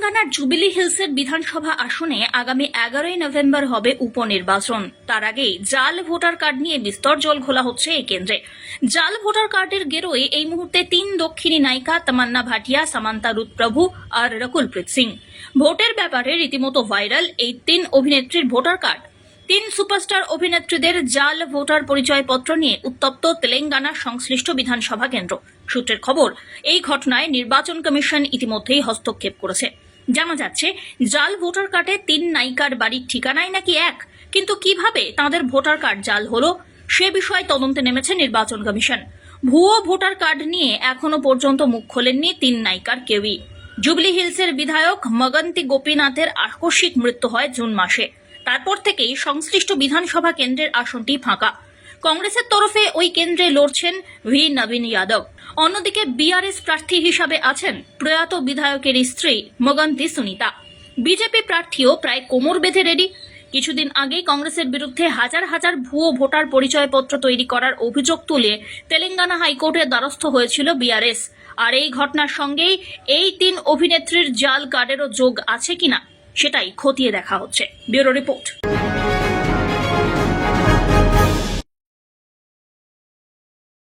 তেলেঙ্গানার জুবিলি হিলসের বিধানসভা আসনে আগামী এগারোই নভেম্বর হবে উপনির্বাচন। তার আগেই জাল ভোটার কার্ড নিয়ে বিস্তর জল ঘোলা হচ্ছে এই কেন্দ্রে। জাল ভোটার কার্ডের গেরোয় এই মুহূর্তে তিন দক্ষিণী নায়িকা তামান্না ভাটিয়া, সামান্তা রুত প্রভু আর রকুলপ্রীত সিং। ভোটের ব্যাপারে রীতিমতো ভাইরাল এই তিন অভিনেত্রীর ভোটার কার্ড। তিন সুপারস্টার অভিনেত্রীদের জাল ভোটার পরিচয়পত্র নিয়ে উত্তপ্ত তেলেঙ্গানা সংশ্লিষ্ট বিধানসভা কেন্দ্র। সূত্রের খবর, এই ঘটনায় নির্বাচন কমিশন ইতিমধ্যেই হস্তক্ষেপ করেছে। জানা যাচ্ছে, জাল ভোটার কার্ডে তিন নায়িকার বাড়ির ঠিকানায় নাকি এক? কিন্তু কীভাবে তাদের ভোটার কার্ড জাল হলো? সে বিষয়ে তদন্তে নেমেছে নির্বাচন কমিশন। ভুয়ো ভোটার কার্ড নিয়ে এখনও পর্যন্ত মুখ খোলেননি তিন নায়িকার কেউই। জুবলি হিলসের বিধায়ক মগন্তি গোপীনাথের আকস্মিক মৃত্যু হয় জুন মাসে। তারপর থেকেই সংশ্লিষ্ট বিধানসভা কেন্দ্রের আসনটি ফাঁকা। কংগ্রেসের তরফে ওই কেন্দ্রে লড়ছেন ভি নবীন যাদব। অন্যদিকে বিআরএস প্রার্থী হিসাবে আছেন প্রয়াত বিধায়কের স্ত্রী মগন্তি সুনিতা। বিজেপি প্রার্থীও প্রায় কোমর বেঁধে রেডি কিছুদিন আগেই কংগ্রেসের বিরুদ্ধে হাজার হাজার ভুয়ো ভোটার পরিচয়পত্র তৈরি করার অভিযোগ তুলে তেলেঙ্গানা হাইকোর্টের দ্বারস্থ হয়েছিল বিআরএস। আর এই ঘটনার সঙ্গেই এই তিন অভিনেত্রীর জাল কার্ডেরও যোগ আছে কিনা সেটাই খতিয়ে দেখা হচ্ছে। Bureau report.